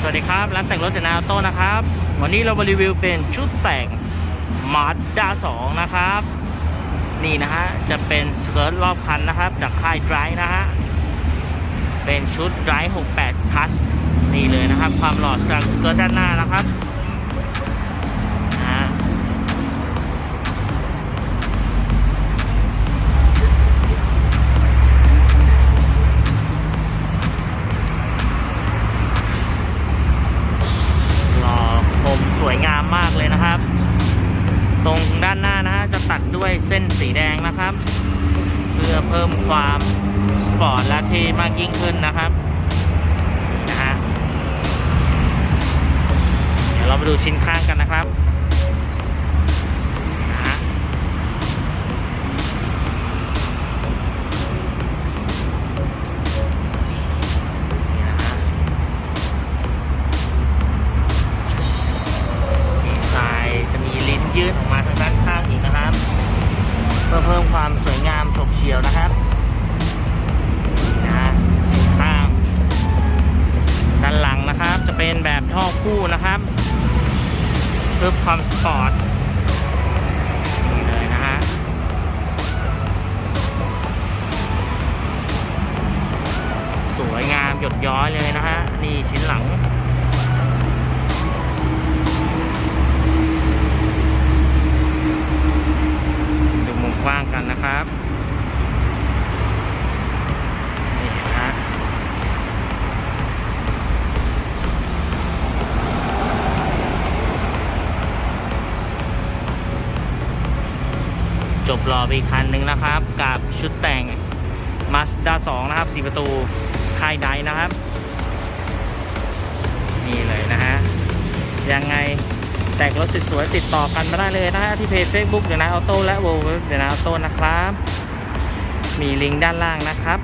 สวัสดีครับ ร้านแต่งรถเดนาโต้นะครับ วันนี้เรามารีวิวเป็นชุดแต่งมาด้า2นะครับ นี่นะฮะ จะเป็นสเกิร์ตรอบคันนะครับ จากค่ายไดรนะฮะ เป็นชุดไดร68 plus นี่เลยนะครับ ความหล่อจากสเกิร์ตด้านหน้านะครับ งามมากเลยนะครับ ตรงด้านหน้านะฮะจะตัดด้วยเส้นสีแดงนะครับ เพื่อเพิ่มความสปอร์ตและเท่มากยิ่งขึ้นนะครับนี่นะฮะเดี๋ยวเรามาดูชิ้นข้างกันนะครับ ความสวยงามฉกเฉียวนะครับนะฮะสีข้างด้านหลังนะครับจะเป็นแบบท่อคู่นะครับเพิ่มความสปอร์ตนี่เลยนะฮะสวยงามหยดย้อยเลยนะฮะนี่ชิ้นหลัง จบรอไปอีกคันหนึ่งนะครับ กับชุดแต่ง Mazda 2 นะครับ 4 ประตูค่ายไดนะครับ นี่เลยนะฮะ ยังไงแต่งรถสวยๆติดต่อกันมาได้เลยนะฮะ ที่เพจ Facebook เดี๋ยวนายออโต้และ w w w เดี๋ยวนายออโต้นะครับ มีลิงก์ด้านล่างนะครับ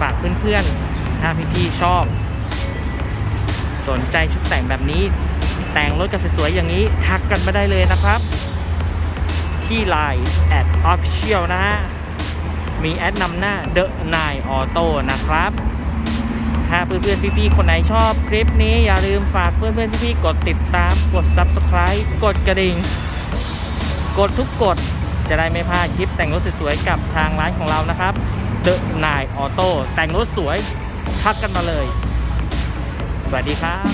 ฝากเพื่อนๆ ถ้าพี่ๆชอบ สนใจชุดแต่งแบบนี้ แต่งรถกันสวยๆอย่างนี้ทักกันมาได้เลยนะครับ ที่ Line at official นะฮะ มีแอดนำหน้า The Nine Auto นะครับ ถ้าเพื่อนๆ พี่ๆ คนไหนชอบคลิปนี้อย่าลืมฝากเพื่อนๆ พี่ๆ กดติดตาม กด Subscribe กดกระดิ่ง กดทุกกดจะได้ไม่พลาดคลิปแต่งรถสวยๆ กับทางร้านของเรานะครับ The Nine Auto แต่งรถสวยทักกันมาเลย สวัสดีครับ